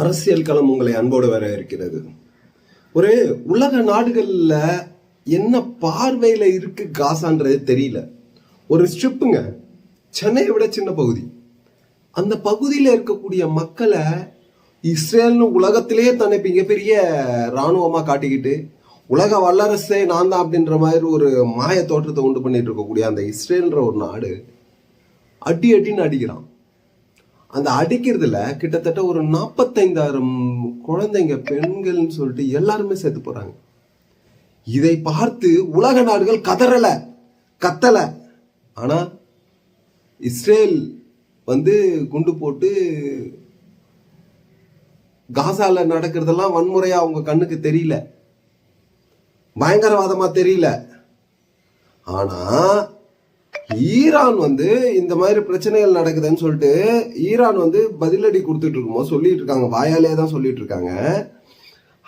அரசியல் களம் உங்களை அன்போடு வர இருக்கிறது. ஒரு உலக நாடுகளில் என்ன பார்வையில் இருக்கு காசான்றது தெரியல. ஒரு ஸ்ட்ரிப்புங்க. சென்னையை விட சின்ன பகுதி. அந்த பகுதியில் இருக்கக்கூடிய மக்களை இஸ்ரேல்னு உலகத்திலேயே தன்னை மிகப்பெரிய இராணுவமாக காட்டிக்கிட்டு உலக வல்லரசே நான் தான் அப்படின்ற மாதிரி ஒரு மாய தோற்றத்தை உண்டு பண்ணிட்டு இருக்கக்கூடிய அந்த இஸ்ரேல்ன்ற ஒரு நாடு அடி அடின்னு அடிக்கிறான். அந்த அடிக்கிறதுல கிட்டத்தட்ட ஒரு நாற்பத்தைந்தாயிரம் குழந்தைங்க பெண்கள்னு சொல்லிட்டு எல்லாருமே சேர்த்து போறாங்க. இதை பார்த்து உலக நாடுகள் கதறல கத்தல. ஆனா இஸ்ரேல் வந்து குண்டு போட்டு காசால நடக்கிறதெல்லாம் வன்முறையா அவங்க கண்ணுக்கு தெரியல. பயங்கரவாதமா தெரியல. ஆனா ஈரான் வந்து இந்த மாதிரி பிரச்சனைகள் நடக்குதுன்னு சொல்லிட்டு ஈரான் வந்து பதிலடி கொடுத்துட்டு இருக்கும்போது சொல்லிட்டு இருக்காங்க. வாயாலே தான் சொல்லிட்டு இருக்காங்க.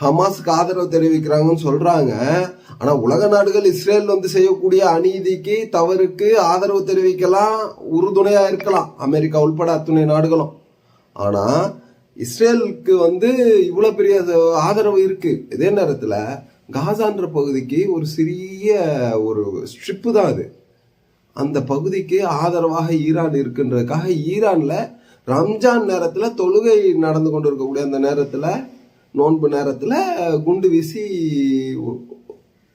ஹமாஸ்க்கு ஆதரவு தெரிவிக்கிறாங்கன்னு சொல்றாங்க. ஆனா உலக நாடுகள் இஸ்ரேல் வந்து செய்யக்கூடிய அநீதிக்கு தவறுக்கு ஆதரவு தெரிவிக்கலாம் உறுதுணையா இருக்கலாம். அமெரிக்கா உள்பட அத்துணை நாடுகளும். ஆனா இஸ்ரேலுக்கு வந்து இவ்வளவு பெரிய ஆதரவு இருக்கு. இதே நேரத்துல காசான்ற பகுதிக்கு ஒரு சிறிய ஒரு ஸ்ட்ரிப்பு தான் அது. அந்த பகுதிக்கு ஆதரவாக ஈரான் இருக்குன்றதுக்காக ஈரான்ல ரம்ஜான் நேரத்தில் தொழுகை நடந்து கொண்டு இருக்கக்கூடிய அந்த நேரத்தில் நோன்பு நேரத்தில் குண்டு வீசி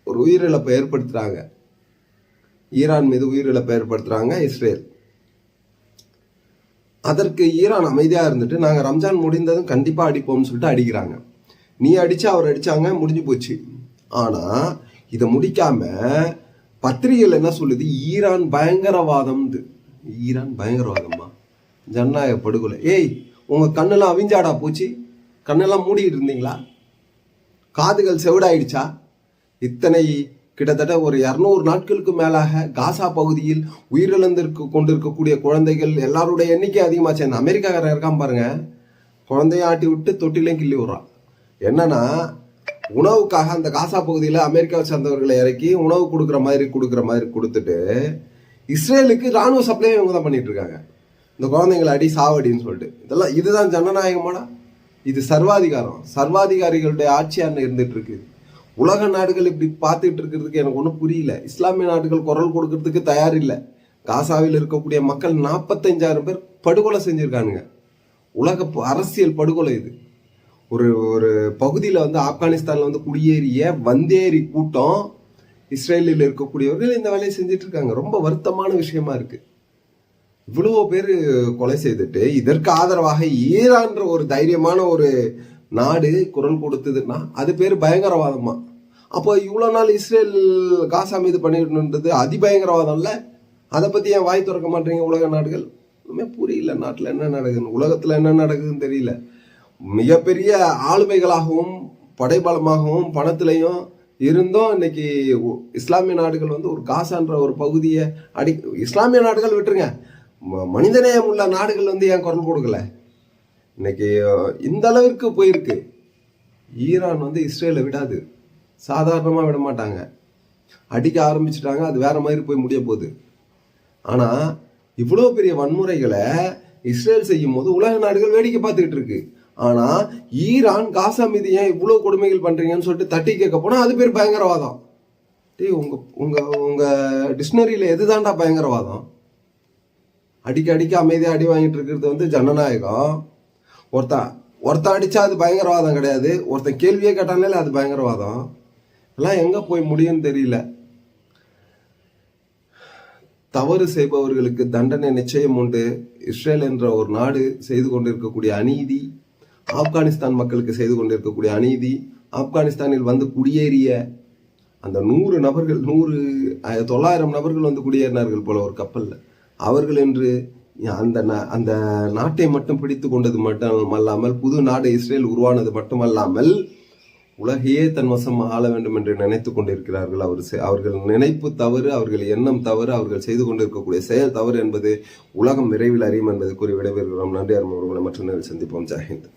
ஒரு உயிரிழப்பை ஏற்படுத்துகிறாங்க ஈரான் மீது உயிரிழப்பை ஏற்படுத்துகிறாங்க இஸ்ரேல். அதற்கு ஈரான் அமைதியாக இருந்துட்டு நாங்கள் ரம்ஜான் முடிந்ததும் கண்டிப்பாக அடிப்போம்னு சொல்லிட்டு அடிக்கிறாங்க. நீ அடித்து அவர் அடிச்சாங்க முடிஞ்சு போச்சு. ஆனால் இதை முடிக்காமல் பத்திரிகையில் என்ன சொல்லுது? ஈரான் பயங்கரவாதம் ஈரான் பயங்கரவாதமா ஜனநாயக படுகொலை. ஏய் உங்கள் கண்ணெல்லாம் அவிஞ்சாடா போச்சு? கண்ணெல்லாம் மூடிட்டு இருந்தீங்களா? காதுகள் செவிடாயிடுச்சா? இத்தனை கிட்டத்தட்ட ஒரு இரநூறு நாட்களுக்கு மேலாக காசா பகுதியில் உயிரிழந்திருக்கு கொண்டிருக்கக்கூடிய குழந்தைகள் எல்லாருடைய எண்ணிக்கை அதிகமாச்சு. அந்த அமெரிக்காக்காரன் இருக்கான் பாருங்க. குழந்தைய ஆட்டி விட்டு தொட்டிலையும் கிள்ளி விடுறான். என்னன்னா உணவுக்காக அந்த காசா பகுதியில் அமெரிக்காவை சேர்ந்தவர்களை இறக்கி உணவு கொடுக்குற மாதிரி கொடுக்குற மாதிரி கொடுத்துட்டு இஸ்ரேலுக்கு ராணுவ சப்ளையும் இவங்க தான் பண்ணிட்டு இருக்காங்க. இந்த குழந்தைங்களை அடி சாவடின்னு சொல்லிட்டு. இதெல்லாம் இதுதான் ஜனநாயகமாடா? இது சர்வாதிகாரம். சர்வாதிகாரிகளுடைய ஆட்சியாக இருந்துட்டு இருக்கு? உலக நாடுகள் இப்படி பார்த்துட்டு இருக்கிறதுக்கு எனக்கு ஒன்றும் புரியல. இஸ்லாமிய நாடுகள் குரல் கொடுக்கறதுக்கு தயார் இல்லை. காசாவில் இருக்கக்கூடிய மக்கள் நாற்பத்தஞ்சாயிரம் பேர் படுகொலை செஞ்சுருக்கானுங்க. உலக அரசியல் படுகொலை இது. ஒரு ஒரு பகுதியில் வந்து ஆப்கானிஸ்தானில் வந்து குடியேறிய வந்தேரி கூட்டம் இஸ்ரேலில் இருக்கக்கூடியவர்கள் இந்த வேலையை செஞ்சுட்டு இருக்காங்க. ரொம்ப வருத்தமான விஷயமா இருக்கு. இவ்வளவு பேர் கொலை செய்துட்டு இதற்கு ஆதரவாக ஈரான்ற ஒரு தைரியமான ஒரு நாடு குரல் கொடுத்ததுன்னா அது பேர் பயங்கரவாதமா? அப்போ இவ்வளோ நாள் இஸ்ரேல் காசா மீது பண்ணிட்டு அதிபயங்கரவாதம்ல அதை பற்றி ஏன் வாய் திறக்க மாட்டேங்க உலக நாடுகள்? ஒன்றுமே புரியல. நாட்டில் என்ன நடக்குதுன்னு உலகத்தில் என்ன நடக்குதுன்னு தெரியல. மிகப்பெரிய ஆளுமைகளாகவும் படைபலமாகவும் பணத்திலையும் இருந்தும். இன்னைக்கு இஸ்லாமிய நாடுகள் வந்து ஒரு காசான்ற ஒரு பகுதியை அடி இஸ்லாமிய நாடுகள் விட்டுருங்க. ம- மனிதநேயம் உள்ள நாடுகள் வந்து ஏன் குரல் கொடுக்கல? இன்னைக்கு இந்த அளவிற்கு போயிருக்கு. ஈரான் வந்து இஸ்ரேலை விடாது. சாதாரணமாக விட மாட்டாங்க. அடிக்க ஆரம்பிச்சிட்டாங்க. அது வேற மாதிரி போய் முடிய போகுது. ஆனால் இவ்வளோ பெரிய வன்முறைகளை இஸ்ரேல் செய்யும் போது உலக நாடுகள் வேடிக்கை பார்த்துக்கிட்டு இருக்கு. ஆனால் ஈரான் காசா மீது ஏன் இவ்வளோ கொடுமைகள் பண்ணுறீங்கன்னு சொல்லிட்டு தட்டி கேட்க போனால் அது பேர் பயங்கரவாதம். டேய் உங்க உங்க உங்க டிக்ஷனரியில எதுதான்டா பயங்கரவாதம்? அடிக்க அடிக்க அமைதியாக அடி வாங்கிட்டு இருக்கிறது வந்து ஜனநாயகம். ஒருத்தன் ஒருத்தன் அடித்தா அது பயங்கரவாதம் கிடையாது. ஒருத்தன் கேள்வியே கேட்டாலே அது பயங்கரவாதம். எல்லாம் எங்கே போய் முடியும்னு தெரியல. தவறு செய்பவர்களுக்கு தண்டனை நிச்சயம் உண்டு. இஸ்ரேல் என்ற ஒரு நாடு செய்து கொண்டிருக்கக்கூடிய அநீதி ஆப்கானிஸ்தான் மக்களுக்கு செய்து கொண்டிருக்கக்கூடிய அநீதி ஆப்கானிஸ்தானில் வந்து குடியேறிய அந்த நூறு நபர்கள் நூறு தொள்ளாயிரம் நபர்கள் வந்து குடியேறினார்கள் போல ஒரு கப்பலில். அவர்கள் என்று அந்த நா- அந்த நாட்டை மட்டும் பிடித்து கொண்டது மட்டும் அல்லாமல் புது நாடு இஸ்ரேல் உருவானது மட்டுமல்லாமல் உலகையே தன் வசம் ஆள வேண்டும் என்று நினைத்து கொண்டிருக்கிறார்கள் அவர். செ- அவர்கள் நினைப்பு தவறு அவர்கள் எண்ணம் தவறு அவர்கள் செய்து கொண்டிருக்கக்கூடிய செயல் தவறு என்பது உலகம் விரைவில் அறியும் என்பது கூறி விடைபெறுகிறோம். நன்றி அருமை மற்றும் மற்ற நேரில் சந்திப்போம். ஜெயஹிந்த்